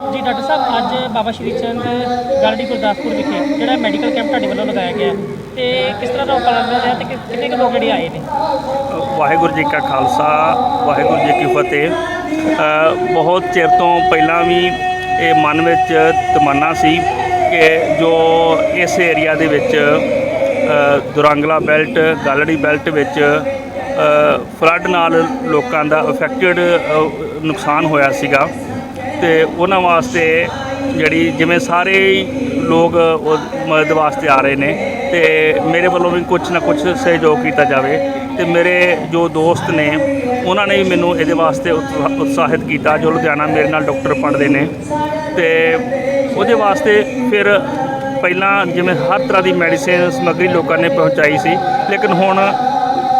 ਜੀ ਡਾਕਟਰ ਸਾਹਿਬ ਅੱਜ ਬਾਬਾ ਸ਼੍ਰੀ ਚੰਦ ਗਾਰਡੀ ਗੁਰਦਾਸਪੁਰ ਵਿਖੇ ਜਿਹੜਾ ਮੈਡੀਕਲ ਕੈਂਪ ਤੁਹਾਡੇ ਵੱਲੋਂ ਲਗਾਇਆ ਗਿਆ ਹੈ, ਤੇ ਕਿਸ ਤਰ੍ਹਾਂ ਦਾ ਉਪਲਬਧ ਰਿਹਾ ਤੇ ਕਿ- ਕਿੰਨੇ ਕੁ ਲੋਕ ਜਿਹੜੇ ਆਏ ਨੇ? ਵਾਹਿਗੁਰੂ ਜੀ ਕਾ ਖਾਲਸਾ ਵਾਹਿਗੁਰੂ ਜੀ ਕੀ ਫਤਿਹ। ਅ, ਬਹੁਤ ਚਿਰ ਤੋਂ ਪਹਿਲਾਂ ਵੀ ਇਹ ਮਨ ਵਿੱਚ ਤਮੰਨਾ ਸੀ ਕਿ ਜੋ ਇਸ ਏਰੀਆ ਦੇ ਵਿੱਚ ਅ, ਦੁਰੰਗਲਾ ਬੈਲਟ ਗਾਲੜੀ ਬੈਲਟ ਵਿੱਚ ਫਲੱਡ ਨਾਲ ਲੋਕਾਂ ਦਾ ਅਫੈਕਟਡ ਨੁਕਸਾਨ ਹੋਇਆ ਸੀਗਾ। ਤੇ ਉਹਨਾਂ ਵਾਸਤੇ ਜਿਹੜੀ ਜਿਵੇਂ ਸਾਰੇ ਲੋਕ ਉਹ ਮਦਦ ਵਾਸਤੇ ਆ ਰਹੇ ਨੇ ਤੇ ਮੇਰੇ ਵੱਲੋਂ ਵੀ ਕੁਝ ਨਾ ਕੁਝ ਸਹਿਯੋਗ ਕੀਤਾ ਜਾਵੇ ਤੇ ਮੇਰੇ ਜੋ ਦੋਸਤ ਨੇ, ਉਹਨਾਂ ਨੇ ਵੀ ਮੈਨੂੰ ਇਹਦੇ ਵਾਸਤੇ ਉਤਸਾ- ਉਤਸ਼ਾਹਿਤ ਕੀਤਾ ਜੋ ਲੁਧਿਆਣਾ ਮੇਰੇ ਨਾਲ ਡਾਕਟਰ ਪੜ੍ਹਦੇ ਨੇ ਤੇ ਉਹਦੇ ਵਾਸਤੇ ਫਿਰ ਪਹਿਲਾਂ ਜਿਵੇਂ ਹਰ ਤਰ੍ਹਾਂ ਦੀ ਮੈਡੀਸਿਨ ਸਮੱਗਰੀ ਲੋਕਾਂ ਨੇ ਪਹੁੰਚਾਈ ਸੀ, ਲੇਕਿਨ ਹੁਣ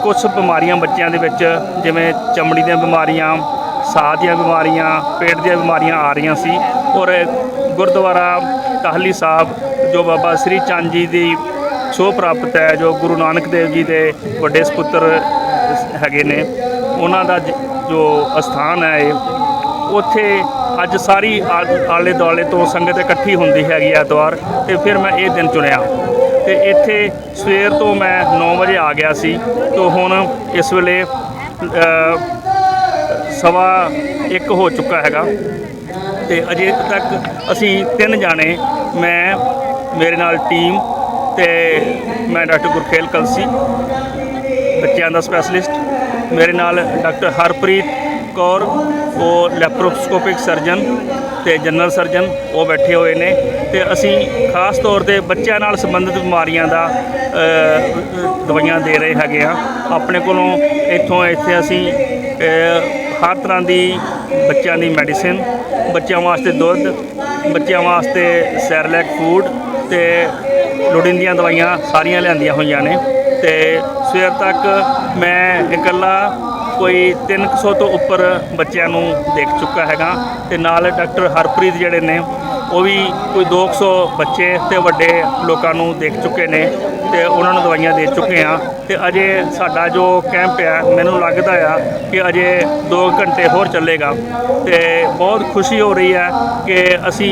ਕੁਝ ਬਿਮਾਰੀਆਂ ਬੱਚਿਆਂ ਦੇ ਵਿੱਚ ਜਿਵੇਂ ਚਮੜੀ ਦੀਆਂ ਬਿਮਾਰੀਆਂ ਸਾਹ ਦੀਆਂ ਬਿਮਾਰੀਆਂ, ਪੇਟ ਦੀਆਂ ਬਿਮਾਰੀਆਂ ਆ ਰਹੀਆਂ ਸੀ ਔਰ ਗੁਰਦੁਆਰਾ ਟਾਹਲੀ ਸਾਹਿਬ ਜੋ ਬਾਬਾ ਸ੍ਰੀ ਚੰਦ ਜੀ ਦੀ ਸੋ ਪ੍ਰਾਪਤ ਹੈ, ਜੋ ਗੁਰੂ ਨਾਨਕ ਦੇਵ ਜੀ ਦੇ ਵੱਡੇ ਸੁਪੁੱਤਰ ਹੈਗੇ ਨੇ, ਉਹਨਾਂ ਦਾ ਜ- ਜੋ ਅਸਥਾਨ ਹੈ ਇਹ, ਉੱਥੇ ਅੱਜ ਸਾਰੀ ਆ- ਆਲੇ ਦੁਆਲੇ ਤੋਂ ਸੰਗਤ ਇਕੱਠੀ ਹੁੰਦੀ ਹੈਗੀ ਐਤਵਾਰ ਤੇ ਫਿਰ ਮੈਂ ਇਹ ਦਿਨ ਚੁਣਿਆ ਤੇ ਇੱਥੇ ਸਵੇਰ ਤੋਂ ਮੈਂ 9 ਵਜੇ ਆ ਗਿਆ ਸੀ ਤੋਂ ਹੁਣ ਇਸ ਵੇਲੇ ਸਵਾ ਇੱਕ ਹੋ ਚੁੱਕਾ ਹੈਗਾ ਤੇ ਅਜੇ ਤੱਕ ਅਸੀਂ ਤਿੰਨ ਜਾਣੇ, ਮੈਂ, ਮੇਰੇ ਨਾਲ ਟੀਮ ਤੇ ਮੈਂ ਡਾਕਟਰ ਗੁਰਖੇਲ ਕਲਸੀ, ਬੱਚਿਆਂ ਦਾ ਸਪੈਸ਼ਲਿਸਟ ਮੇਰੇ ਨਾਲ ਡਾਕਟਰ ਹਰਪ੍ਰੀਤ ਕੌਰ, ਉਹ ਲੈਪਰੋਸਕੋਪਿਕ ਸਰਜਨ ਤੇ ਜਨਰਲ ਸਰਜਨ ਉਹ ਬੈਠੇ ਹੋਏ ਨੇ ਤੇ ਅਸੀਂ ਖਾਸ ਤੌਰ ਤੇ ਬੱਚਿਆਂ ਨਾਲ ਸੰਬੰਧਿਤ ਬਿਮਾਰੀਆਂ ਦਾ ਦਵਾਈਆਂ ਦੇ ਰਹੇ ਹੈਗੇ ਆ। ਆਪਣੇ ਕੋਲੋਂ ਇੱਥੋਂ ਇੱਥੇ ਅਸੀਂ ਹਰ ਤਰ੍ਹਾਂ ਦੀ ਬੱਚਿਆਂ ਦੀ ਮੈਡੀਸਿਨ, ਬੱਚਿਆਂ ਵਾਸਤੇ ਦੁੱਧ, ਬੱਚਿਆਂ ਵਾਸਤੇ ਸੈਰਲੈਕ ਫੂਡ ਤੇ ਲੋੜੀਂਦੀਆਂ ਦਵਾਈਆਂ ਸਾਰੀਆਂ ਲਿਆਂਦੀਆਂ ਹੋਈਆਂ ਨੇ ਤੇ ਸਵੇਰ ਤੱਕ ਮੈਂ ਇਕੱਲਾ ਕੋਈ 300 ਤੋਂ ਉੱਪਰ ਬੱਚਿਆਂ ਨੂੰ ਦੇਖ ਚੁੱਕਾ ਹੈਗਾ ਤੇ ਨਾਲ ਡਾਕਟਰ ਹਰਪ੍ਰੀਤ ਜਿਹੜੇ ਨੇ, ਉਹ ਵੀ ਕੋਈ 200 ਬੱਚੇ ਤੇ ਵੱਡੇ ਲੋਕਾਂ ਨੂੰ ਦੇਖ ਚੁੱਕੇ ਨੇ। ਤੇ ਉਹਨਾਂ ਨੂੰ ਦਵਾਈਆਂ ਦੇ ਚੁੱਕੇ ਆ ਤੇ ਅਜੇ ਸਾਡਾ ਜੋ ਕੈਂਪ ਆ, ਮੈਨੂੰ ਲੱਗਦਾ ਆ ਕਿ ਅਜੇ 2 ਘੰਟੇ ਹੋਰ ਚੱਲੇਗਾ। ਤੇ ਬਹੁਤ ਖੁਸ਼ੀ ਹੋ ਰਹੀ ਹੈ ਕਿ ਅਸੀਂ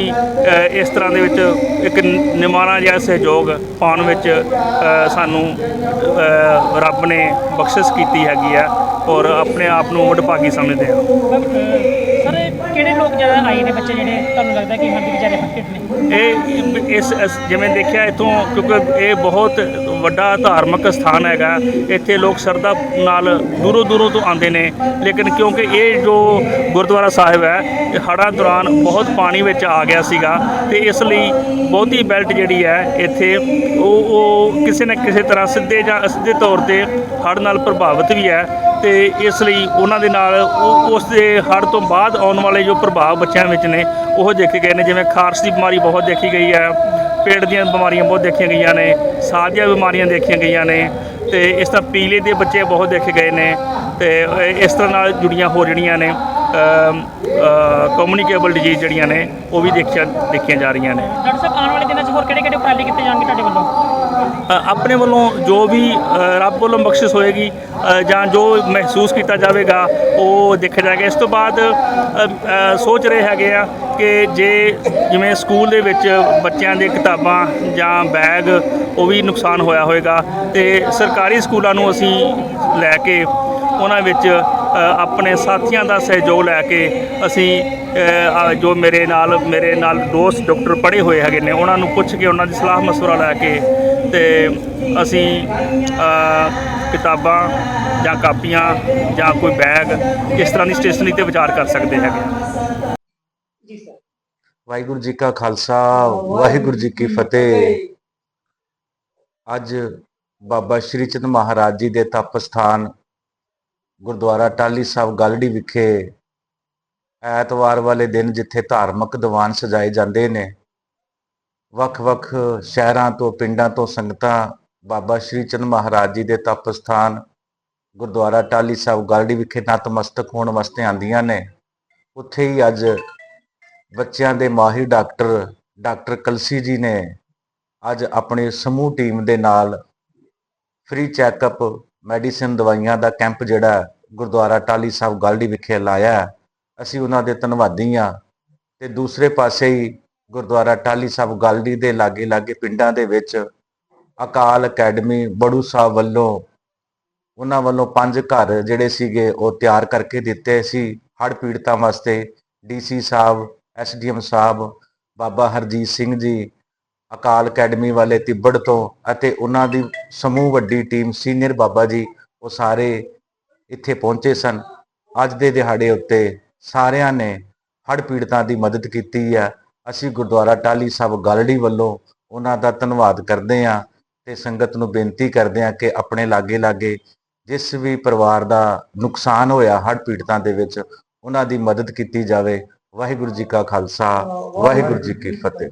ਇਸ ਤਰ੍ਹਾਂ ਦੇ ਵਿੱਚ ਇੱਕ ਨਿਮਾਣਾ ਜਿਹਾ ਸਹਿਯੋਗ ਪਾਉਣ ਵਿੱਚ ਸਾਨੂੰ ਰੱਬ ਨੇ ਬਖਸ਼ਿਸ਼ ਕੀਤੀ ਹੈਗੀ ਆ ਔਰ ਆਪਣੇ ਆਪ ਨੂੰ ਵਡਭਾਗੀ ਸਮਝਦੇ ਹਾਂ ਸਰ ਕਿਹੜੇ ਲੋਕ ਜ਼ਿਆਦਾ ਆਏ ਨੇ ਬੱਚੇ ਜਿਹੜੇ ਤੁਹਾਨੂੰ ਲੱਗਦਾ ਕਿ ਹਾਂਜੀ ਇਹ ਇਸ ਇਸ- ਜਿਵੇਂ ਦੇਖਿਆ ਇਥੋਂ, ਕਿਉਂਕਿ ਇਹ ਬਹੁਤ ਵੱਡਾ ਧਾਰਮਿਕ ਸਥਾਨ ਹੈਗਾ। ਇੱਥੇ ਲੋਕ ਸ਼ਰਧਾ ਨਾਲ ਦੂਰੋਂ ਦੂਰੋਂ ਤੋਂ ਆਉਂਦੇ ਨੇ। ਲੇਕਿਨ ਕਿਉਂਕਿ ਇਹ ਜੋ ਗੁਰਦੁਆਰਾ ਸਾਹਿਬ ਹੈ, ਇਹ ਹੜ੍ਹਾਂ ਦੌਰਾਨ ਬਹੁਤ ਪਾਣੀ ਵਿੱਚ ਆ ਗਿਆ ਸੀਗਾ ਤੇ ਇਸ ਲਈ ਬਹੁਤੀ ਬੈਲਟ ਜਿਹੜੀ ਹੈ ਇੱਥੇ, ਉਹ ਉਹ ਕਿਸੇ ਨਾ ਕਿਸੇ ਤਰ੍ਹਾਂ ਸਿੱਧੇ ਜਾਂ ਅਸਿੱਧੇ ਤੌਰ ਤੇ ਹੜ੍ਹ ਨਾਲ ਪ੍ਰਭਾਵਿਤ ਵੀ ਹੈ ਤੇ ਇਸ ਲਈ ਉਹਨਾਂ ਦੇ ਨਾਲ ਉਹ ਉਸ ਦੇ ਹੜ੍ਹ ਤੋਂ ਬਾਅਦ ਆਉਣ ਵਾਲੇ ਜੋ ਪ੍ਰਭਾਵ ਬੱਚਿਆਂ ਵਿੱਚ ਨੇ, ਉਹ ਦੇਖੇ ਗਏ ਨੇ। ਜਿਵੇਂ ਖਾਰਸ਼ ਦੀ ਬਿਮਾਰੀ ਬਹੁਤ ਦੇਖੀ ਗਈ ਹੈ। ਪੇਟ ਦੀਆਂ ਬਿਮਾਰੀਆਂ ਬਹੁਤ ਦੇਖੀਆਂ ਗਈਆਂ ਨੇ, ਸਾਹ ਦੀਆਂ ਬਿਮਾਰੀਆਂ ਦੇਖੀਆਂ ਗਈਆਂ ਨੇ ਤੇ ਇਸ ਤਰ੍ਹਾਂ ਪੀਲੇ ਦੇ ਬੱਚੇ ਬਹੁਤ ਦੇਖੇ ਗਏ ਨੇ ਤੇ ਇਸ ਤਰ੍ਹਾਂ ਨਾਲ ਜੁੜੀਆਂ ਹੋ ਜਿਹੜੀਆਂ ਨੇ ਕਮਿਊਨੀਕੇਬਲ ਡਿਜ਼ੀਜ਼ ਜਿਹੜੀਆਂ ਨੇ, ਉਹ ਵੀ ਦੇਖੀਆਂ ਦੇਖੀਆਂ ਜਾ ਰਹੀਆਂ ਨੇ। ਡਾਕਟਰ ਸਾਹਿਬ, ਆਉਣ ਵਾਲੇ ਦਿਨਾਂ 'ਚ ਹੋਰ ਕਿਹੜੇ ਕਿਹੜੇ ਉਪਰਾਲੇ ਕੀਤੇ ਜਾਣਗੇ ਤੁਹਾਡੇ ਵੱਲੋਂ? ਆਪਣੇ ਵੱਲੋਂ ਜੋ ਵੀ ਰੱਬ ਵੱਲੋਂ ਬਖਸ਼ਿਸ਼ ਹੋਏਗੀ ਜਾਂ ਜੋ ਮਹਿਸੂਸ ਕੀਤਾ ਜਾਵੇਗਾ, ਉਹ ਦੇਖਿਆ ਜਾਏਗਾ। ਇਸ ਤੋਂ ਬਾਅਦ ਸੋਚ ਰਹੇ ਹੈਗੇ ਆ ਕਿ ਜੇ ਜਿਵੇਂ ਸਕੂਲ ਦੇ ਵਿੱਚ ਬੱਚਿਆਂ ਦੇ ਕਿਤਾਬਾਂ ਜਾਂ ਬੈਗ, ਉਹ ਵੀ ਨੁਕਸਾਨ ਹੋਇਆ ਹੋਏਗਾ, ਤੇ ਸਰਕਾਰੀ ਸਕੂਲਾਂ ਨੂੰ ਅਸੀਂ ਲੈ ਕੇ ਉਹਨਾਂ ਵਿੱਚ ਆਪਣੇ ਸਾਥੀਆਂ ਦਾ ਸਹਿਯੋਗ ਲੈ ਕੇ ਅਸੀਂ ਜੋ ਮੇਰੇ ਨਾਲ ਮੇਰੇ ਨਾਲ ਦੋਸਤ ਡਾਕਟਰ ਪੜ੍ਹੇ ਹੋਏ ਹੈਗੇ ਨੇ, ਉਹਨਾਂ ਨੂੰ ਪੁੱਛ ਕੇ ਉਹਨਾਂ ਦੀ ਸਲਾਹ ਮਸ਼ਵਰਾ ਲੈ ਕੇ ਤੇ ਅਸੀਂ ਕਿਤਾਬਾਂ ਜਾਂ ਕਾਪੀਆਂ ਜਾਂ ਕੋਈ ਬੈਗ ਇਸ ਤਰ੍ਹਾਂ ਦੀ ਸਟੇਸ਼ਨਰੀ ਤੇ ਵਿਚਾਰ ਕਰ ਸਕਦੇ ਹੈਗੇ। ਵਾਹਿਗੁਰੂ ਜੀ ਕਾ ਖਾਲਸਾ ਵਾਹਿਗੁਰੂ ਜੀ ਕੀ ਫਤਿਹ। ਅੱਜ ਬਾਬਾ ਸ਼੍ਰੀ ਚੰਦ ਮਹਾਰਾਜ ਜੀ ਦੇ ਤਪ ਸਥਾਨ ਗੁਰਦੁਆਰਾ ਟਾਲੀ ਸਾਹਿਬ ਗਲੜੀ ਵਿਖੇ ਐਤਵਾਰ ਵਾਲੇ ਦਿਨ ਜਿੱਥੇ ਧਾਰਮਿਕ ਦੀਵਾਨ ਸਜਾਏ ਜਾਂਦੇ ਨੇ ਵੱਖ-ਵੱਖ ਸ਼ਹਿਰਾਂ ਤੋਂ, ਪਿੰਡਾਂ ਤੋਂ ਸੰਗਤਾਂ ਬਾਬਾ ਸ਼੍ਰੀ ਚੰਦ ਮਹਾਰਾਜ ਜੀ ਦੇ ਤਪ ਸਥਾਨ, ਗੁਰਦੁਆਰਾ ਟਾਲੀ ਸਾਹਿਬ ਗਲੜੀ ਵਿਖੇ ਨਤਮਸਤਕ ਹੋਣ ਵਾਸਤੇ ਆਂਦੀਆਂ ਨੇ। ਉੱਥੇ ਹੀ ਅੱਜ ਬੱਚਿਆਂ ਦੇ ਮਾਹਿਰ ਡਾਕਟਰ ਡਾਕਟਰ ਕਲਸੀ ਜੀ ਨੇ ਅੱਜ ਆਪਣੀ ਸਮੂਹ ਟੀਮ ਦੇ ਨਾਲ ਫ੍ਰੀ ਚੈੱਕਅਪ ਮੈਡੀਸਿਨ ਦਵਾਈਆਂ ਦਾ ਕੈਂਪ ਜਿਹੜਾ ਗੁਰਦੁਆਰਾ ਟਾਲੀ ਸਾਹਿਬ ਗਾਲਡੀ ਵਿਖੇ ਲਾਇਆ। ਅਸੀਂ ਉਹਨਾਂ ਦੇ ਧੰਨਵਾਦੀ ਹਾਂ। ਤੇ ਦੂਸਰੇ ਪਾਸੇ ਹੀ ਗੁਰਦੁਆਰਾ ਟਾਹਲੀ ਸਾਹਿਬ ਗਾਲੜੀ ਦੇ ਲਾਗੇ ਲਾਗੇ ਪਿੰਡਾਂ ਦੇ ਵਿੱਚ ਅਕਾਲ ਅਕੈਡਮੀ ਬੜੂ ਸਾਹਿਬ ਵੱਲੋਂ ਉਹਨਾਂ ਵੱਲੋਂ ਪੰਜ ਘਰ ਜਿਹੜੇ ਸੀਗੇ ਉਹ ਤਿਆਰ ਕਰਕੇ ਦਿੱਤੇ ਸੀ। ਹੜ੍ਹ ਪੀੜਤਾਂ ਵਾਸਤੇ ਡੀਸੀ ਸਾਹਿਬ ਐਸਡੀਐਮ ਸਾਹਿਬ, ਬਾਬਾ ਹਰਜੀਤ ਸਿੰਘ ਜੀ, ਅਕਾਲ ਅਕੈਡਮੀ ਵਾਲੇ ਤਿੱਬੜ ਤੋਂ ਅਤੇ ਉਹਨਾਂ ਦੀ ਸਮੂਹ ਵੱਡੀ ਟੀਮ ਸੀਨੀਅਰ ਬਾਬਾ ਜੀ ਉਹ ਸਾਰੇ ਇੱਥੇ ਪਹੁੰਚੇ ਸਨ। ਅੱਜ ਦੇ ਦਿਹਾੜੇ ਉੱਤੇ ਸਾਰਿਆਂ ਨੇ ਹੜ੍ਹ ਪੀੜਤਾਂ ਦੀ ਮਦਦ ਕੀਤੀ ਹੈ। ਅਸੀਂ ਗੁਰਦੁਆਰਾ ਟਾਹਲੀ ਸਾਹਿਬ ਗਾਲੜੀ ਵੱਲੋਂ ਉਹਨਾਂ ਦਾ ਧੰਨਵਾਦ ਕਰਦੇ ਹਾਂ ਤੇ ਸੰਗਤ ਨੂੰ ਬੇਨਤੀ ਕਰਦੇ ਹਾਂ ਕਿ ਆਪਣੇ ਲਾਗੇ ਲਾਗੇ ਜਿਸ ਵੀ ਪਰਿਵਾਰ ਦਾ ਨੁਕਸਾਨ ਹੋਇਆ ਹੜ੍ਹ ਪੀੜਤਾਂ ਦੇ ਵਿੱਚ, ਉਹਨਾਂ ਦੀ ਮਦਦ ਕੀਤੀ ਜਾਵੇ। ਵਾਹਿਗੁਰੂ ਜੀ ਕਾ ਖਾਲਸਾ, ਵਾਹਿਗੁਰੂ ਜੀ ਕੀ ਫਤਿਹ।